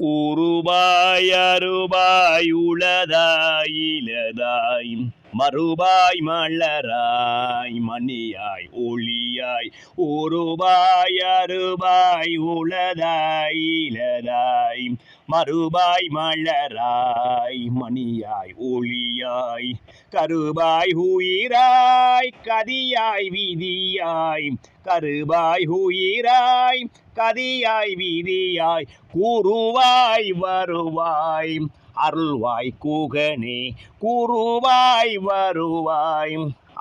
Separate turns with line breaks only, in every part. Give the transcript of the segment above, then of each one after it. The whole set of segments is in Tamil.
உருபாய் அருபாய் உளதாய் இலதாய் மறுபாய் மலராய் மணியாய் ஒளியாய் உருபாய் அருபாய் உளதாய் இலதாய் மறுபாய் மலராய் மணியாய் ஒளியாய் கருபாய் உயிராய் கதியாய் விதியாய் கருபாய் உயிராய் கதியாய் விதியாய் கூறுவாய் வருவாய் அருள்வாய் கூகனே கூறுவாய் வருவாய்.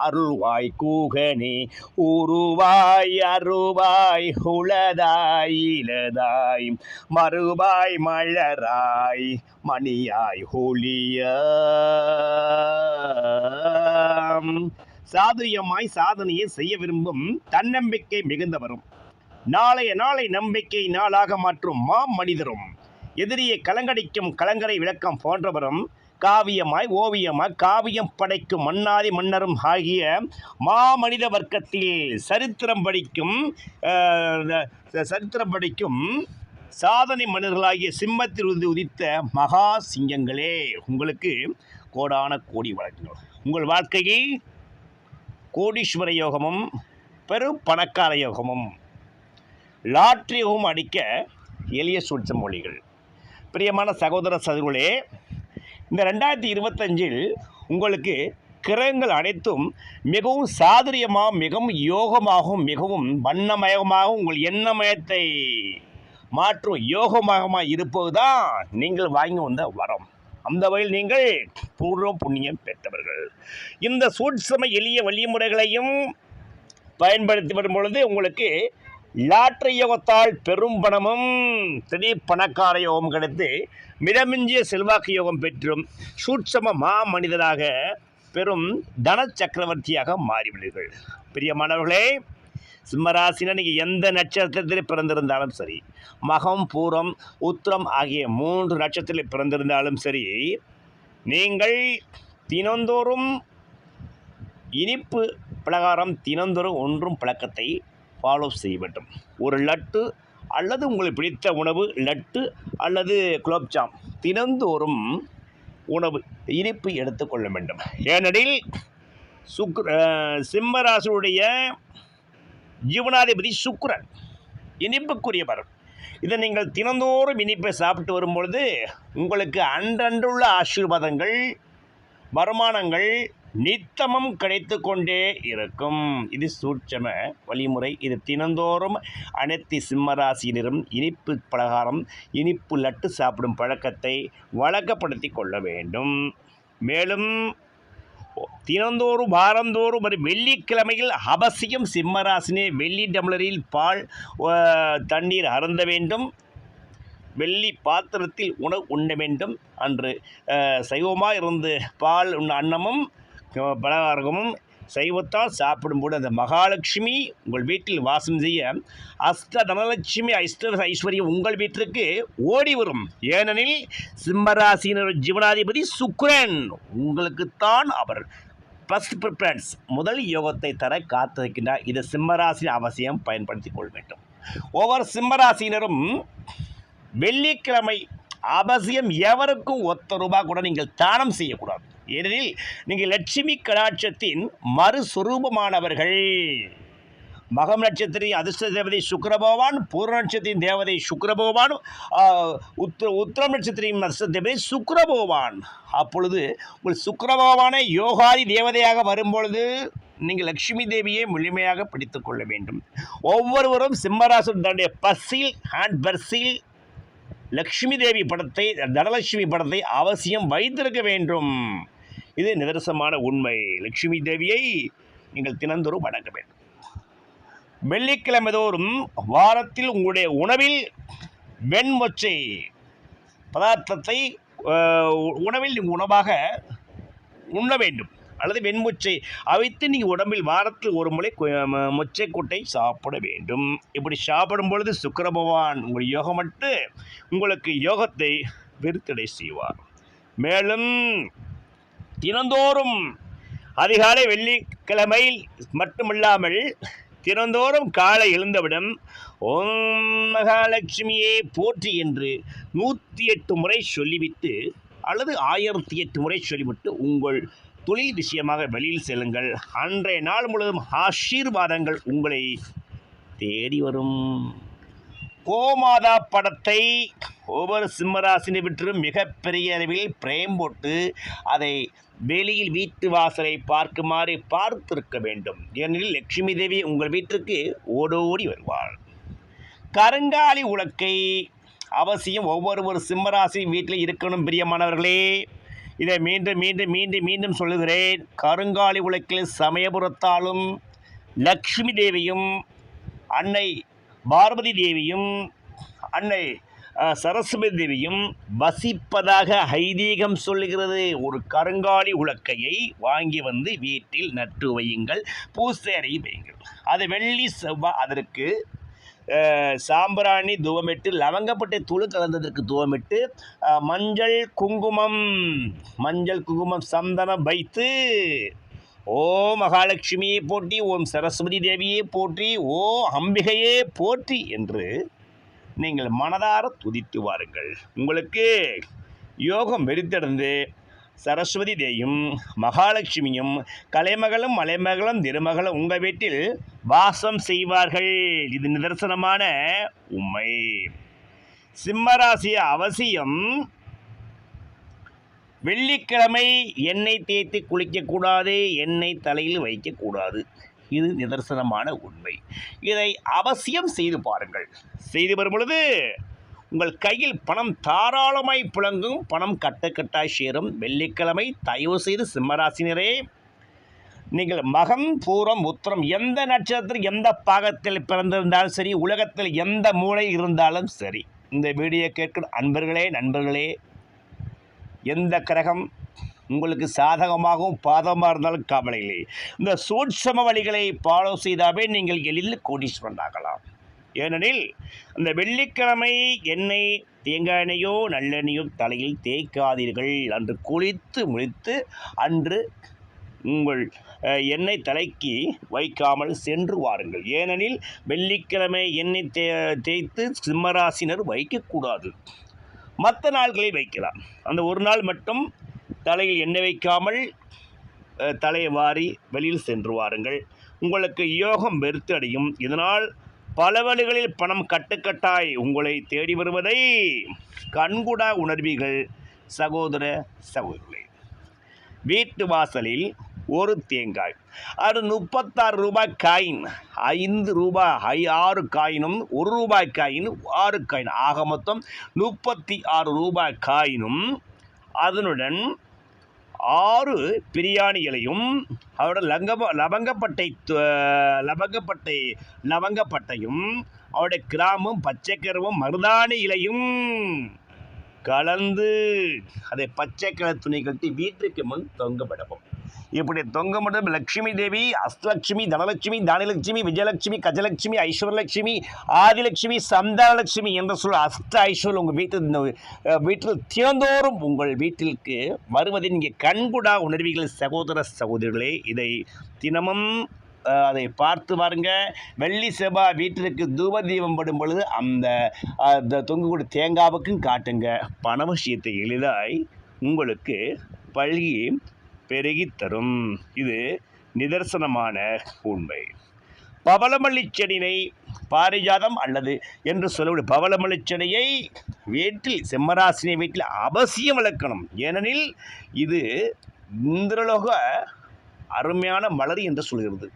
அருள்வாய் கூகனே உருவாய் அருவாய் உளதாய் இலதாய் மறுவாய் மலராய் மணியாய் ஹோலியாம் சாதுரியமாய் சாதனையை செய்ய விரும்பும் தன்னம்பிக்கை மிகுந்தவரும். நாளைய நாளை நம்பிக்கை நாளாக மாற்றும் மா மனிதரும் எதிரியை கலங்கடிக்கும் கலங்கரை விளக்கம் போன்றவரும் காவியமாய் ஓவியமாய் காவியம் படைக்கும் மன்னாதி மன்னரும் ஆகிய மாமனித வர்க்கத்தில் சரித்திரம் படிக்கும் சரித்திரம் படிக்கும் சாதனை மனிதர்களாகிய சிம்மத்தில் இருந்து உதித்த மகா சிங்கங்களே உங்களுக்கு கோடான கோடி வழக்குகள் உங்கள் வாழ்க்கையில் கோடீஸ்வர யோகமும் பெரும் பணக்கார யோகமும் லாட்ரி யோகமும் அடிக்க எளிய சூழ்ச்ச மொழிகள் பிரியமான சகோதர சகோதரர்களே இந்த ரெண்டாயிரத்தி இருபத்தஞ்சில் உங்களுக்கு கிரகங்கள் அனைத்தும் மிகவும் சாதுரியமாகவும் மிகவும் யோகமாகவும் மிகவும் வண்ணமயமாகவும் உங்கள் எண்ணமயத்தை மாற்றும் யோகமாக இருப்பது தான் நீங்கள் வாங்கி வந்த வரம். அந்த வகையில் நீங்கள் பூர்வ புண்ணியம் பெற்றவர்கள். இந்த சூட்சம எளிய வழிமுறைகளையும் பயன்படுத்தி வரும் பொழுது உங்களுக்கு லாட்டரி யோகத்தால் பெரும் பணமும் திடீர் பணக்கார யோகம் கிடைத்து மிதமிஞ்சிய செல்வாக்கு யோகம் பெற்றும் சூட்சம மா மனிதராக பெரும் தன சக்கரவர்த்தியாக மாறிவிடுவீர்கள். பிரியமானவர்களே சிம்மராசினா நீங்கள் எந்த நட்சத்திரத்தில் பிறந்திருந்தாலும் சரி மகம் பூரம் உத்திரம் ஆகிய மூன்று நட்சத்திரத்தில் பிறந்திருந்தாலும் சரி நீங்கள் தினந்தோறும் இனிப்பு பலகாரம் தினந்தோறும் ஒன்றும் பழக்கத்தை ஃபாலோ செய்ய வேண்டும். ஒரு லட்டு அல்லது உங்களுக்கு பிடித்த உணவு லட்டு அல்லது குலோப்ஜாம் தினந்தோறும் உணவு இனிப்பு எடுத்துக்கொள்ள வேண்டும். ஏனெனில் சுக்ர சிம்மராசுடைய ஜீவனாதிபதி சுக்ரன் இனிப்புக்குரியவர் இதை நீங்கள் தினந்தோறும் இனிப்பை சாப்பிட்டு வரும்பொழுது உங்களுக்கு அன்றன்றுள்ள ஆசீர்வாதங்கள் வருமானங்கள் நித்தமும் கிடைத்து கொண்டே இருக்கும். இது சூட்சம வழிமுறை. இது தினந்தோறும் அனைத்து சிம்மராசியினரும் இனிப்பு பலகாரம் இனிப்பு லட்டு சாப்பிடும் பழக்கத்தை வழக்கப்படுத்தி கொள்ள வேண்டும். மேலும் தினந்தோறும் வாரந்தோறும் ஒரு வெள்ளிக்கிழமையில் அவசியம் சிம்மராசினே வெள்ளி டம்ளரில் பால் தண்ணீர் அருந்த வேண்டும். வெள்ளி பாத்திரத்தில் உணவு உண்ண வேண்டும். அன்று சைவமாக இருந்து பால் உண்ண அன்னமும் பலகாரமும் சைவத்தால் சாப்பிடும்போது அந்த மகாலட்சுமி உங்கள் வீட்டில் வாசம் செய்ய அஷ்ட தனலட்சுமி ஐஷ்ட ஐஸ்வர்யம் உங்கள் வீட்டிற்கு ஓடி வரும். ஏனெனில் சிம்மராசினர் ஜீவனாதிபதி சுக்ரன். உங்களுக்குத்தான் அவர் ஃபஸ்ட் ப்ரிஃபரன்ஸ் முதல் யோகத்தை தர காத்திருக்கின்றார். இதை சிம்மராசி அவசியம் பயன்படுத்திக் கொள்ள வேண்டும். ஒவ்வொரு சிம்மராசினரும் வெள்ளிக்கிழமை அவசியம் எவருக்கும் ஒத்த ரூபாய் கூட நீங்கள் தானம் செய்யக்கூடாது. ஏனெனில் நீங்கள் லட்சுமி கடாட்சத்தின் மறுசுரூபமானவர்கள் மகம் நட்சத்திரி அதிர்ஷ்ட தேவதை சுக்கரபகவான் பகவான் நட்சத்திரின் தேவதை சுக்கரபகவான் உத்தரம் உத்திர உத்திரம் நட்சத்திரியின் அதிர்ஷ்ட தேவதை சுக்கரபகவான் அப்பொழுது உங்கள் சுக்கரபகவானை யோகாதி தேவதையாக வரும்பொழுது நீங்கள் லட்சுமி தேவியை முழுமையாக பிடித்து கொள்ள வேண்டும். ஒவ்வொருவரும் சிம்மராசன் தன்னுடைய பஸ்ஸில் ஹேண்ட் பர்ஸில் லக்ஷ்மி தேவி படத்தை தனலட்சுமி படத்தை அவசியம் வைத்திருக்க வேண்டும். இது நிதர்சமான உண்மை. லட்சுமி தேவியை நீங்கள் தினந்தோறும் வணங்க வேண்டும். வெள்ளிக்கிழமை தோறும் வாரத்தில் உங்களுடைய உணவில் வெண்மொச்சை பதார்த்தத்தை உணவில் நீங்கள் உணவாக உண்ண வேண்டும். அல்லது வெண்முச்சை அவைத்து நீங்கள் உடம்பில் வாரத்தில் ஒரு முறை மொச்சை கூட்டை சாப்பிட வேண்டும். இப்படி சாப்பிடும் பொழுது சுக்கர பகவான் உங்கள் யோகமட்டு உங்களுக்கு யோகத்தை விருத்தடை செய்வார். மேலும் தினந்தோறும் அதிகாலை வெள்ளிக்கிழமை மட்டுமில்லாமல் தினந்தோறும் காலை எழுந்தவிடம் ஓம் மகாலட்சுமியே போற்றி என்று நூற்றி எட்டு முறை சொல்லிவிட்டு அல்லது ஆயிரத்தி எட்டு முறை சொல்லிவிட்டு உங்கள் தொழில் விஷயமாக வெளியில் செல்லுங்கள். அன்றைய நாள் முழுவதும் ஆசீர்வாதங்கள் உங்களை தேடி வரும். கோமாதா படத்தை ஒவ்வொரு சிம்மராசினை விற்றும் மிகப்பெரிய அளவில் பிரேம் போட்டு அதை வெளியில் வீட்டு வாசலை பார்க்குமாறு பார்த்திருக்க வேண்டும். ஏனெனில் லட்சுமி தேவி உங்கள் வீட்டிற்கு ஓடோடி வருவாள். கருங்காலி உலக்கை அவசியம் ஒவ்வொரு ஒரு சிம்மராசி வீட்டில் இருக்கணும் பிரியமானவர்களே. இதை மீண்டும் மீண்டும் மீண்டும் மீண்டும் சொல்லுகிறேன். கருங்காலி உலக்கில் சமயபுரத்தாலும் லக்ஷ்மி தேவியும் அன்னை பார்வதி தேவியும் அன்னை சரஸ்வதி தேவியும் வசிப்பதாக ஐதீகம் சொல்லுகிறது. ஒரு கருங்காலி உலக்கையை வாங்கி வந்து வீட்டில் நட்டு வையுங்கள். பூசை வையுங்கள் அது வெள்ளி செவ்வாய் அதற்கு சாம்பிராணி தூவமிட்டு லவங்கப்பட்டை தூள் கலந்ததற்கு தூவமிட்டு மஞ்சள் குங்குமம் மஞ்சள் குங்குமம் சந்தனம் வைத்து ஓ மகாலட்சுமியை போற்றி ஓம் சரஸ்வதி தேவியை போற்றி ஓ அம்பிகையே போற்றி என்று நீங்கள் மனதார துதித்து வாருங்கள். உங்களுக்கு யோகம் வெறித்தடைந்து சரஸ்வதி தேயும் மகாலட்சுமியும் கலைமகளும் மலைமகளும் திருமகளும் உங்கள் வீட்டில் வாசம் செய்வார்கள். இது நிதர்சனமான உண்மை. சிம்மராசிய அவசியம் வெள்ளிக்கிழமை எண்ணெய் தேய்த்து குளிக்கக்கூடாது எண்ணெய் தலையில் வைக்கக்கூடாது. இது நிதர்சனமான உண்மை. இதை அவசியம் செய்து பாருங்கள். செய்து வரும் பொழுது உங்கள் கையில் பணம் தாராளமாய் புழங்கும் பணம் கட்டுக்கட்டாய் சேரும். வெள்ளிக்கிழமை தயவு செய்து சிம்மராசினரே நீங்கள் மகம் பூரம் உத்தரம் எந்த நட்சத்திரம் எந்த பாகத்தில் பிறந்திருந்தாலும் சரி உலகத்தில் எந்த மூளை இருந்தாலும் சரி இந்த வீடியோ கேட்கும் அன்பர்களே நண்பர்களே எந்த கிரகம் உங்களுக்கு சாதகமாகவும் பாதமாக இருந்தாலும் கவலை இல்லை. இந்த சூட்சம வழிகளை ஃபாலோ செய்தாவே நீங்கள் எளிதில் கோடீஸ்வரன் ஆகலாம் ஏனெனில் அந்த வெள்ளிக்கிழமை எண்ணெய் தேங்காய் எண்ணெயோ நல்லெண்ணெயோ தலையில் தேய்க்காதீர்கள். அன்று குளித்து முழித்து அன்று உங்கள் எண்ணெய் தலைக்கு வைக்காமல் சென்று வாருங்கள். ஏனெனில் வெள்ளிக்கிழமை எண்ணெய் தே தேய்த்து சிம்மராசினர் வைக்கக்கூடாது. மற்ற நாள்களை வைக்கலாம். அந்த ஒரு நாள் மட்டும் தலையில் எண்ணெய் வைக்காமல் தலையை வாரி வெளியில் சென்று வாருங்கள். உங்களுக்கு யோகம் வெறுத்து அடையும். இதனால் பல வழிகளில் பணம் கட்டுக்கட்டாய் உங்களை தேடி வருவதை கண்கூடா உணர்வீர்கள் சகோதர சகோதரிகளே. வீட்டு வாசலில் ஒரு தேங்காய் அது முப்பத்தாறு ரூபாய் காயின் ஐந்து ரூபாய் ஐ ஆறு காயினும் ஒரு ரூபாய் காயின் ஆறு காயின். ஆக மொத்தம் முப்பத்தி ஆறு ரூபாய் காயினும் அதனுடன் ஆறு பிரியாணி இலையும் அவரோட லங்கப லவங்கப்பட்டை லவங்கப்பட்டை லவங்கப்பட்டையும் அவருடைய கிராமும் பச்சைக்கருவும் மருதாணி இலையும் கலந்து அதை பச்சை கலர் துணி கட்டி வீட்டுக்கு முன் தொங்கப்படவும் இப்படி தொங்கப்படும் லட்சுமி தேவி அஷ்டலட்சுமி தனலட்சுமி தானலட்சுமி விஜயலட்சுமி கஜலட்சுமி ஐஸ்வரலட்சுமி ஆதிலட்சுமி சந்தானலட்சுமி என்ற சொல் அஷ்ட ஐஸ்வர்யம் உங்கள் வீட்டில் இந்த, வீட்டில் தினந்தோறும் உங்கள் வீட்டிற்கு வருவதை நீங்கள் கண்கூடா உணர்வீர்கள் சகோதர சகோதரிகளே. இதை தினமும் அதை பார்த்து பாருங்க வெள்ளி செவ்வாய் வீட்டிற்கு தூப தீபம் படும் பொழுது அந்த அந்த தொங்கக்கூடிய தேங்காவுக்கும் காட்டுங்க. பண விஷயத்தை எளிதாய் உங்களுக்கு பழகி பெருகித்தரும். இது நிதர்சனமான உண்மை. பவளமல்லி செடினை பாரிஜாதம் அல்லது என்று சொல்லக்கூடிய பவளமல்லி செடியை வீட்டில் செம்மராசினை வீட்டில் அவசியம் வளர்க்கணும். ஏனெனில் இது இந்திரலோக அருமையான மலர் என்று சொல்கிறது.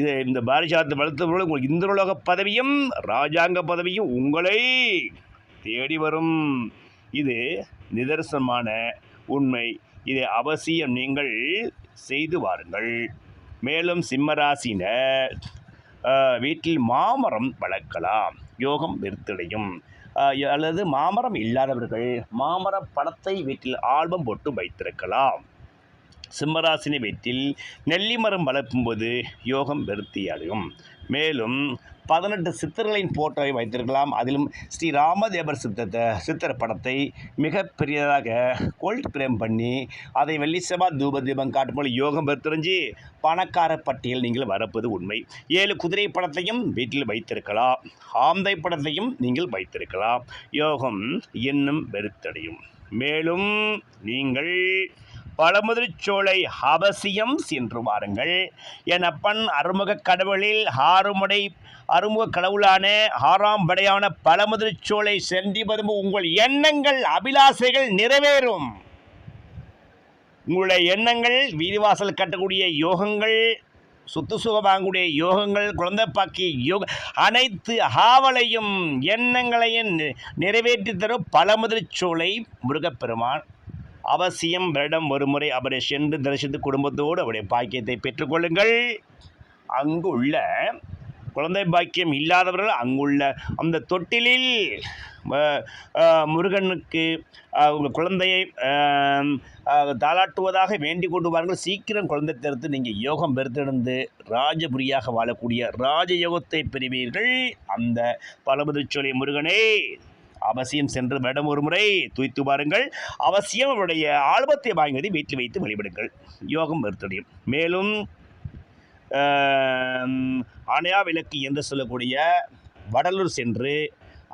இது இந்த பாரிஜாதத்தை வளர்த்தவர்கள் உங்கள் இந்திரலோக பதவியும் ராஜாங்க பதவியும் உங்களை தேடி வரும். இது நிதர்சனமான உண்மை. இதை அவசியம் நீங்கள் செய்து வாருங்கள். மேலும் சிம்மராசினர் வீட்டில் மாமரம் வளர்க்கலாம். யோகம் விருத்தடையும் அல்லது மாமரம் இல்லாதவர்கள் மாமர படத்தை வீட்டில் ஆல்பம் போட்டு வைத்திருக்கலாம். சிம்மராசினி வீட்டில் நெல்லி மரம் வளர்க்கும்போது யோகம் விருத்தி அடையும் மேலும் பதினெட்டு சித்தர்களின் போட்டோவை வைத்திருக்கலாம். அதிலும் ஸ்ரீ ராமதேவர் சித்தத்தை சித்தர் படத்தை மிகப்பெரியதாக கோல்ட் பிரேம் பண்ணி அதை வெள்ளி செவ்வாய் தூப தீபம் காட்டும் போல யோகம் பெருத்தறிஞ்சு பணக்கார பட்டியல் நீங்கள் வரப்பது உண்மை. ஏழு குதிரை படத்தையும் வீட்டில் வைத்திருக்கலாம். ஆந்தை படத்தையும் நீங்கள் வைத்திருக்கலாம். யோகம் இன்னும் வெறுத்தடையும். மேலும் நீங்கள் பழமுதிர்ச்சோலை அவசியம் சென்று வாருங்கள். என் அப்பன் அறுமுக கடவுளில் ஆறுமுடை அறுமுக கடவுளான ஆறாம் படையான பழமுதிர்ச்சோலை சென்று வரும் உங்கள் எண்ணங்கள் அபிலாசைகள் நிறைவேறும். உங்களுடைய எண்ணங்கள் வீதிவாசல் கட்டக்கூடிய யோகங்கள் சொத்து சுகம் வாங்கக்கூடிய யோகங்கள் குழந்தை பாக்கி யோக அனைத்து ஆவலையும் எண்ணங்களையும் நிறைவேற்றி தரும் பழமுதிர்ச்சோலை முருகப்பெருமான். அவசியம் வருடம் ஒருமுறை அவரை சென்று தரிசித்து குடும்பத்தோடு அவருடைய பாக்கியத்தை பெற்றுக்கொள்ளுங்கள். அங்குள்ள குழந்தை பாக்கியம் இல்லாதவர்கள் அங்குள்ள அந்த தொட்டிலில் முருகனுக்கு உங்கள் குழந்தையை தாளாட்டுவதாக வேண்டிக் கொண்டு வாருங்கள் சீக்கிரம் குழந்தை தடுத்து நீங்கள் யோகம் பெருத்தெடுந்து ராஜபுரியாக வாழக்கூடிய ராஜயோகத்தை பெறுவீர்கள். அந்த பலமுதிர்ச்சோலை முருகனே. அவசியம் சென்று வருடம் ஒரு முறை துய்த்து பாருங்கள். அவசியம் அவருடைய ஆல்பத்தை வாங்கியதை வீட்டில் வைத்து வழிபடுங்கள். யோகம் வருத்தடையும் மேலும் அணையா விளக்கு என்று சொல்லக்கூடிய வடலூர் சென்று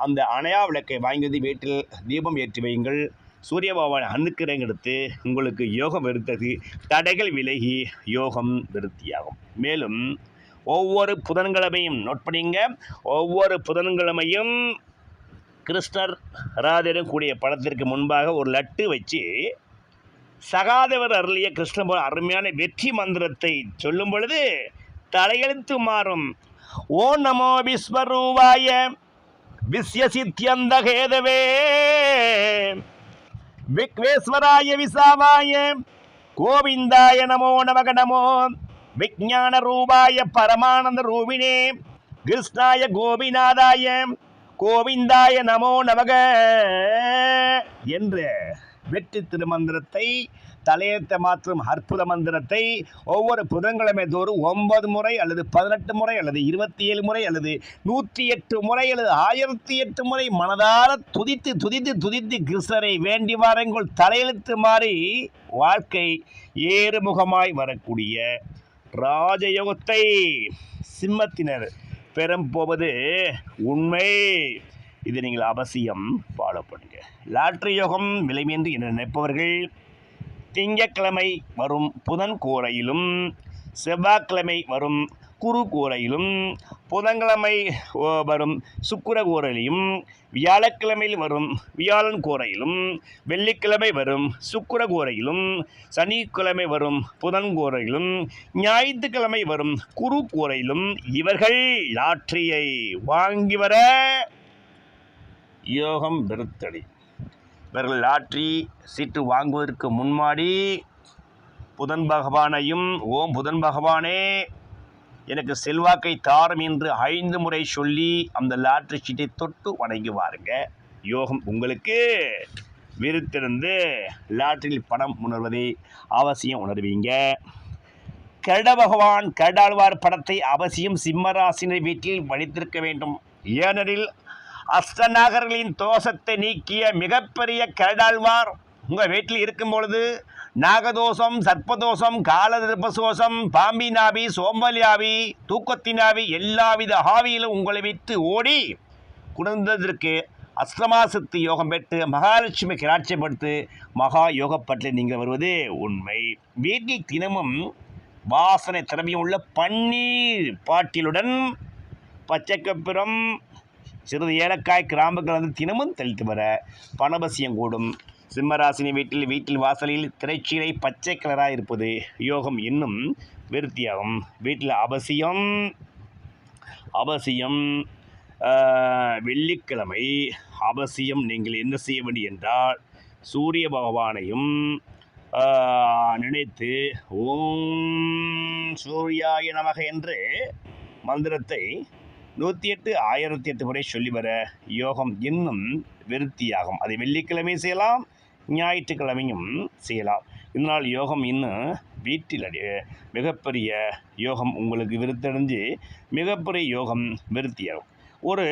அந்த அணையா விளக்கை வாங்கியது வீட்டில் தீபம் ஏற்றி வையுங்கள். சூரிய பகவான் அணுக்கிறங்க எடுத்து உங்களுக்கு யோகம் வெறுத்தது தடைகள் விலகி யோகம் விருத்தியாகும் மேலும் ஒவ்வொரு புதன்கிழமையும் நோட் பண்ணிங்க ஒவ்வொரு புதன்கிழமையும் கிருஷ்ணர் ராதரும் கூடிய படத்திற்கு முன்பாக ஒரு லட்டு வச்சு சகாதேவர் அருளிய கிருஷ்ணபுரம் அருமையான வெற்றி மந்திரத்தை சொல்லும் பொழுது தலையெழுத்து மாறும். ஓ நமோ விஸ்வரூபாய விஸ்யசித்யந்த கேதவே விக்வேஸ்வராய விசாவாய கோவிந்தாய நமோ நமக நமோ விஜான ரூபாய பரமானந்த ரூபினே கிருஷ்ணாய கோபிநாதாய கோவிந்தாய நமோ நமக என்று வெற்றி திருமந்திரத்தை தலையத்தை மாற்றும் அற்புத மந்திரத்தை ஒவ்வொரு புதன்கிழமை தோறும் ஒன்பது முறை அல்லது பதினெட்டு முறை அல்லது இருபத்தி ஏழு முறை அல்லது நூற்றி எட்டு முறை அல்லது ஆயிரத்தி எட்டு முறை மனதார துதித்து துதித்து துதித்து கிருஷ்ணரை வேண்டி வாரங்கள். தலையெழுத்து மாறி வாழ்க்கை ஏறுமுகமாய் வரக்கூடிய ராஜயோகத்தை சிம்மத்தினர் பெறும் போவது உண்மை. இது நீங்கள் அவசியம் ஃபாலோ பண்ணுங்க. லாட்ரி யோகம் விளைவேந்து என்று நினைப்பவர்கள் திங்கக்கிழமை வரும் புதன் கூரையிலும் செவ்வாய்க்கிழமை வரும் குரு கூரையிலும் புதன்கிழமை வரும் சுக்கிர கூரையிலும் வியாழக்கிழமையில் வரும் வியாழன் கூரையிலும் வெள்ளிக்கிழமை வரும் சுக்கிர கூரையிலும் சனிக்கிழமை வரும் புதன் கூரையிலும் ஞாயிற்றுக்கிழமை வரும் குரு கூரையிலும் இவர்கள் லாட்டரியை வாங்கி வர யோகம் வெறுத்தடி. இவர்கள் லாட்ரி சீட்டு வாங்குவதற்கு முன்மாடி புதன் பகவானையும் ஓம் புதன் பகவானே எனக்கு செல்வாக்கை தாரும் என்று ஐந்து முறை சொல்லி அந்த லாட்ரி சீட்டை தொட்டு வணங்கி வாருங்க. யோகம் உங்களுக்கு. விருத்திருந்து லாட்டரியில் பணம் உணர்வதை அவசியம் உணர்வீங்க. கருட பகவான் கருடாழ்வார் படத்தை அவசியம் சிம்மராசினர் வீட்டில் வடித்திருக்க வேண்டும். ஏனெனில் அஷ்டநாகர்களின் தோஷத்தை நீக்கிய மிகப்பெரிய கருடாழ்வார் உங்கள் வீட்டில் இருக்கும் பொழுது நாகதோஷம் சர்ப்பதோஷம் காலதிருப்பசோஷம் பாம்பினாவி சோம்பலியாவி தூக்கத்தினாவி எல்லாவித ஆவியிலும் உங்களை விட்டு ஓடி குணர்ந்ததற்கு அஷ்டமாசக்தி யோகம் பெற்று மகாலட்சுமி கிராட்சியப்படுத்து மகா யோகப்பட்டில் நீங்கள் வருவது உண்மை. வீட்டில் தினமும் வாசனை திறமையும் உள்ள பன்னீர் பாட்டிலுடன் பச்சைக்கப்புறம் சிறிது ஏலக்காய் கிராம்பு கலந்து தினமும் தெளித்து வர பணபசியம் கூடும். சிம்மராசினி வீட்டில் வீட்டில் வாசலில் திரைச்சீலை பச்சை கலராக இருப்பது யோகம் இன்னும் விருத்தியாகும். வீட்டில் அவசியம் அவசியம் வெள்ளிக்கிழமை அவசியம் நீங்கள் என்ன செய்ய வேண்டும் என்றால் சூரிய பகவானையும் நினைத்து ஓம் சூர்யாய நமக என்று மந்திரத்தை நூற்றி எட்டு ஆயிரத்தி எட்டு முறை சொல்லி வர யோகம் இன்னும் விருத்தியாகும். அதை வெள்ளிக்கிழமை செய்யலாம் ஞாயிற்றுக்கிழமையும் செய்யலாம். இதனால் யோகம் இன்னும் வீட்டில் மிகப்பெரிய யோகம் உங்களுக்கு விருத்தடைஞ்சு மிகப்பெரிய யோகம் விருத்தியாகும். ஒரு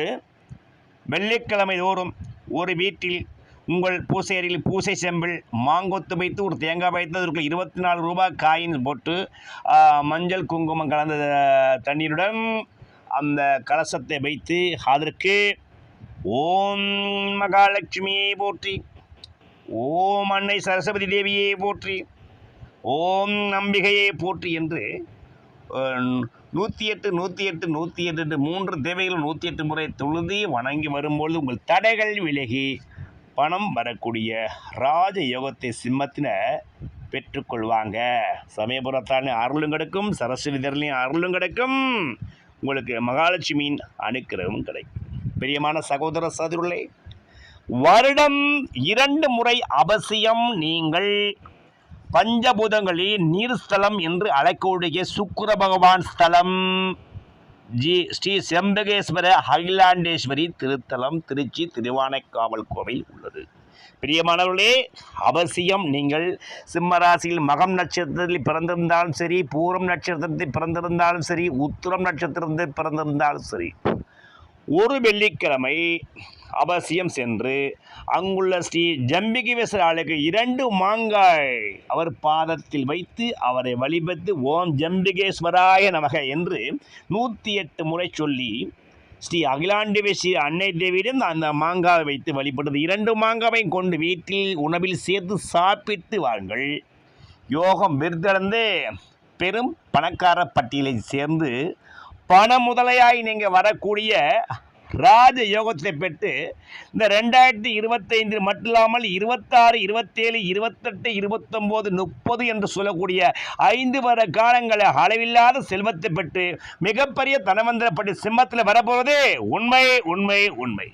வெள்ளிக்கிழமை தோறும் ஒரு வீட்டில் உங்கள் பூசையறையில் பூசை செம்பில் மாங்கொத்து வைத்து ஒரு தேங்காய் வைத்து அதற்கு இருபத்தி நாலு ரூபாய் காயின் போட்டு மஞ்சள் குங்குமம் கலந்த தண்ணீருடன் அந்த கலசத்தை வைத்து அதற்கு ஓம் மகாலட்சுமியை போற்றி ஓம் அன்னை சரஸ்வதி தேவியை போற்றி. ஓம் நம்பிகையே போற்றி என்று நூற்றி எட்டு நூற்றி எட்டு நூற்றி எட்டு என்று மூன்று தேவைகள் நூற்றி எட்டு முறை தொழுதி வணங்கி வரும்பொழுது உங்கள் தடைகள் விலகி பணம் வரக்கூடிய ராஜ யோகத்தை சிம்மத்தின பெற்றுக்கொள்வாங்க சமயபுரத்தான அருளும் கிடைக்கும் சரஸ்வதி தரலையும் அருளும் கிடைக்கும். உங்களுக்கு மகாலட்சுமியின் அனுக்கிரகமும் கிடைக்கும். பிரியமான சகோதர சதுருளை வருடம் இரண்டு முறை அவசியம் நீங்கள் பஞ்சபூதங்களில் நீர் ஸ்தலம் என்று அழைக்கக்கூடிய சுக்கர பகவான் ஸ்தலம். ஜி ஸ்ரீ செம்பகேஸ்வர அகிலாண்டேஸ்வரி திருத்தலம் திருச்சி திருவானைக்காவல் கோவில் உள்ளது. பிரியமானவர்களே அவசியம் நீங்கள் சிம்மராசியில் மகம் நட்சத்திரத்தில் பிறந்திருந்தாலும் சரி பூரம் நட்சத்திரத்தில் பிறந்திருந்தாலும் சரி உத்திரம் நட்சத்திரத்தில் பிறந்திருந்தாலும் சரி ஒரு வெள்ளிக்கிழமை அவசியம் சென்று அங்குள்ள ஸ்ரீ ஜம்பிகேஸ்வர ஆளுக்கு இரண்டு மாங்காய் அவர் பாதத்தில் வைத்து அவரை வழிபட்டு ஓம் ஜம்பிகேஸ்வராய நமக என்று நூற்றி எட்டு முறை சொல்லி ஸ்ரீ அகிலாண்டேஸ்வரி அன்னை தேவியிடம் அந்த மாங்காவை வைத்து வழிபட்டது. இரண்டு மாங்காவையும் கொண்டு வீட்டில் உணவில் சேர்த்து சாப்பிட்டு வாருங்கள். யோகம் விருதடைந்து பெரும் பணக்கார பட்டியலை சேர்ந்து பண முதலையாய் நீங்கள் வரக்கூடிய ராஜ யோகத்தை பெற்று இந்த ரெண்டாயிரத்தி இருபத்தைந்து மட்டும் இல்லாமல் இருபத்தாறு இருபத்தேழு இருபத்தெட்டு இருபத்தொம்போது முப்பது என்று சொல்லக்கூடிய ஐந்து வர காலங்களை அளவில்லாத செல்வத்தை பெற்று மிகப்பெரிய தனவந்திரப்பட்டு சிம்மத்தில் வரப்போவது உண்மை உண்மை உண்மை.